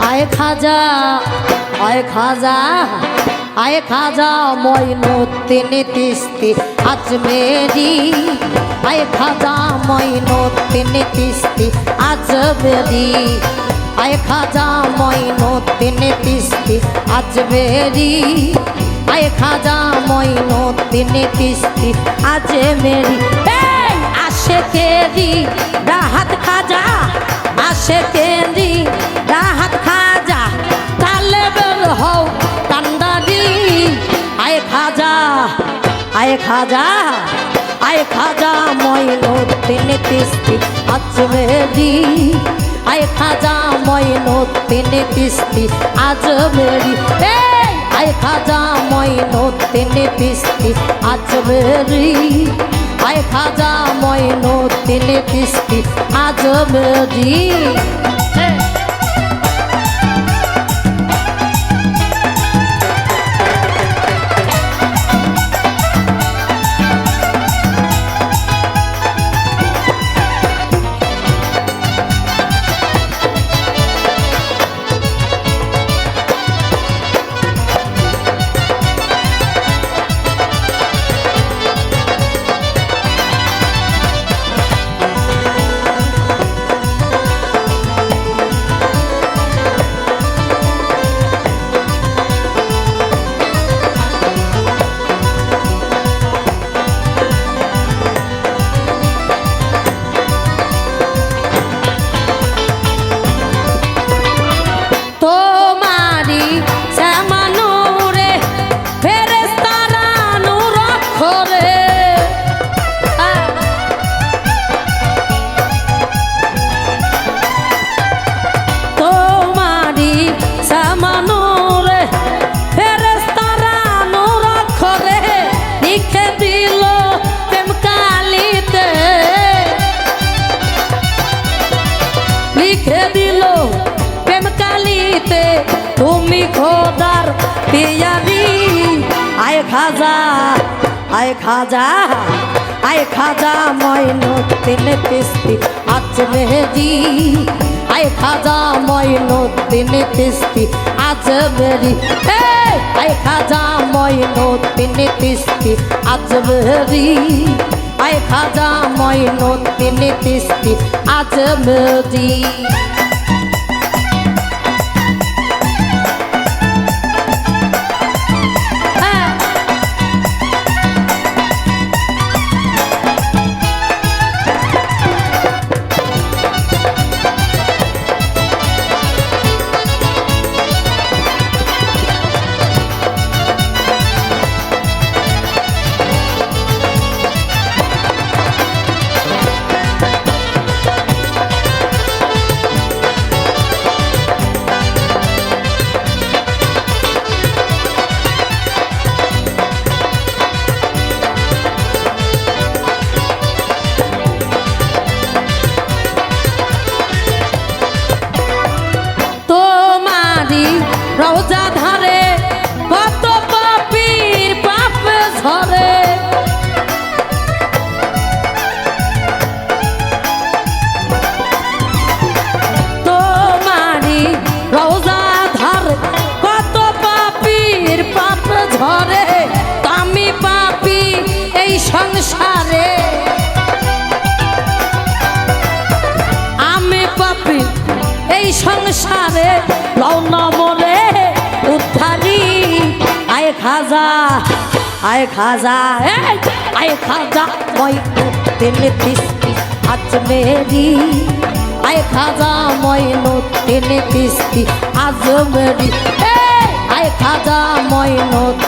আয় খাজা আয় খাজা আয় খাজা, মইনুদ্দিন তিস্তি, আজমেরি। আয় খাজা, মইনুদ্দিন তিস্তি, আজমেরি। আয় খাজা, মইনুদ্দিন তিস্তি, আজমেরি। আয় খাজা, মইনুদ্দিন তিস্তি, আজমেরি। এই আসে কেরি রাহাত খাজা আসে কেরি রাহাত খাজা, তালে বের হও কান্দারি। আয় খাজা আয় খাজা আয় খাজা, মইনুদ্দিন তিস্তি আজমেরি আয় খাজা, মইনুদ্দিন তিস্তি আজমেরি আয় খাজা, মইনুদ্দিন তিস্তি আজমেরি আয় খাজা মইনুদ্দিন তিস্তি আজমেরি এই খাজা, আয় খাজা আয় খাজা ময়নুদ্দিন তিস্তি আজ মেহেদি। আয় খাজা ময়নুদ্দিন তিস্তি আজ এই, আয় খাজা ময়নুদ্দিন তিস্তি আজ মেরি আয় খাজা ময়নুদ্দিন তিস্তি আজ মেরি রওজা ধারে খাজা, আয় খাজা আয় খাজা, মই তিন তিস্তি আজ মেরি। আয় খাজা, মই তিন তিস্তি আজ মেরি। আয় খাজা, মই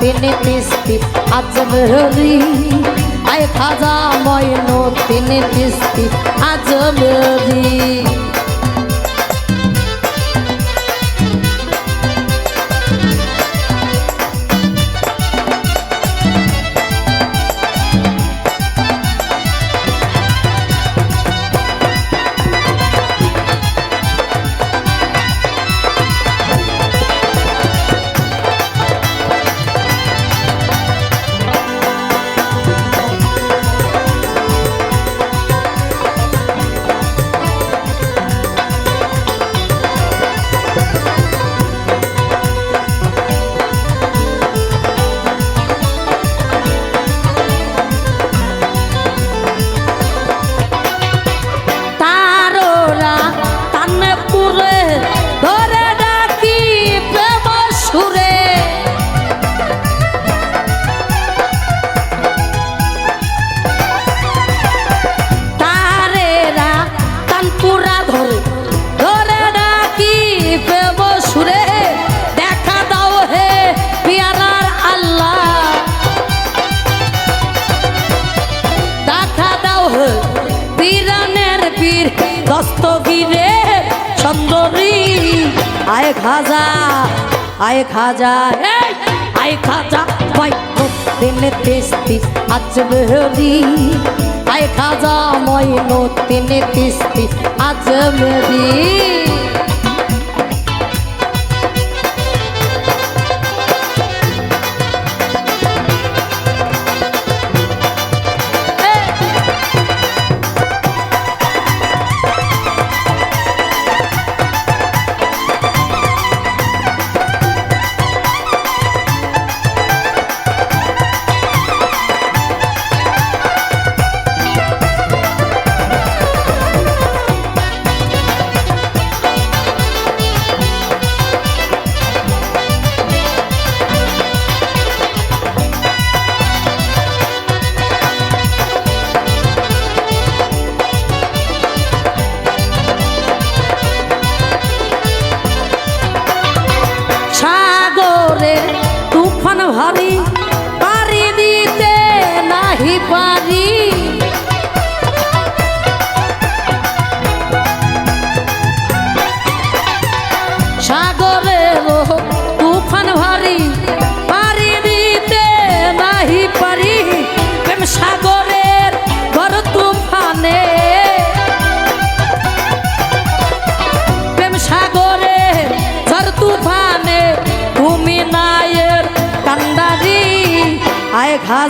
তিন তিস্তি আজ মেরি। আয় খাজা, মই তিন তিস্তি আজ মেরি। পুরা ধরে। ধরে নাকি সুরে? দেখা দাও হে পিয়ারার আল্লাহ। দেখা দাও হে পিরানের পীর, দস্তগিরে সুন্দরী আয় খাজা আয় খাজা, এই! আয় খাজা ভাই তিন তিস্তি আজ মেহরি। আয় খাজা মইন তিন তিস্তি আজ মেহরি।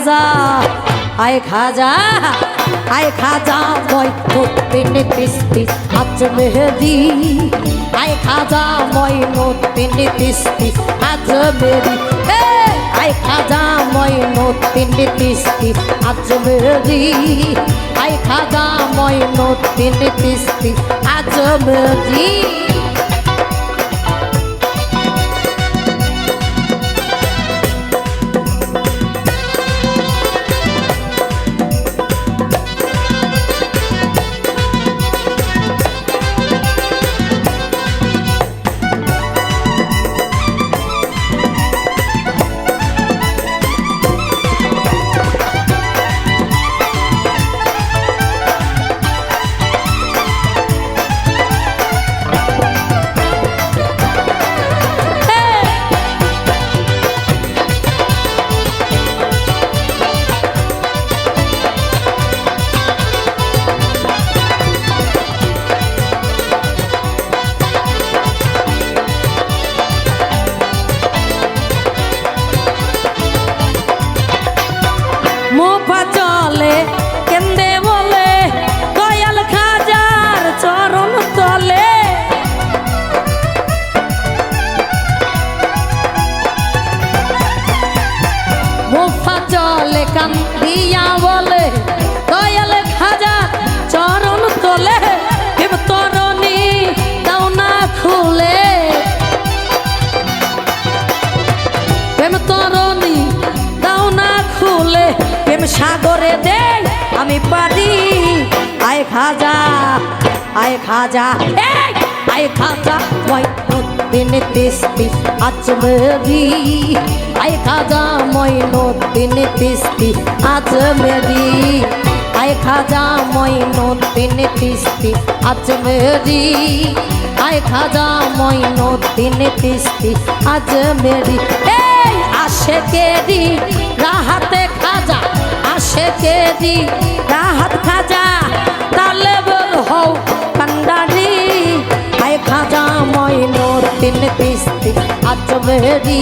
খাজা, আয় খাজা আয় খাজা মই তিন তিস্তি আজ মেহেদি। আয় খাজা মই তিন তিস্তি আজ এ আয় খাজা মই তিন তিস্তি আজ মেরি আয় খাজা মই তিন তিস্তি আজ মেরি আয় খাজা আয় খাজা, মই দিন তিস্তি আজ মেরি আয় খাজা, মই দিন তিস্তি আজ মেরি আয় খাজা, মই দিন তিস্তি আজ মেরি আয় খাজা, মই দিন তিস্তি আজ মেরি এই আসে কেরি রাহাতে খাজা আসে তিস্তি আজ মেরি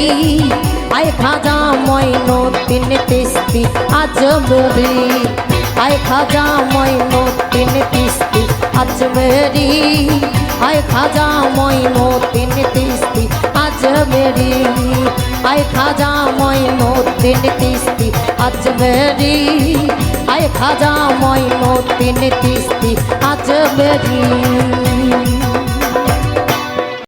আয় খাজা ময়ন তিন তিস্তি আজ মেরি আয় খাজা ময়ন তিন তিস্তি আজ মেরি আয় খাজা ময়ন তিন তিস্তি আজ মেরি আয় খাজা ময়ন তিন তিস্তি আজ মেরি আয় খাজা ময়ন তিন তিস্তি আজ মেরি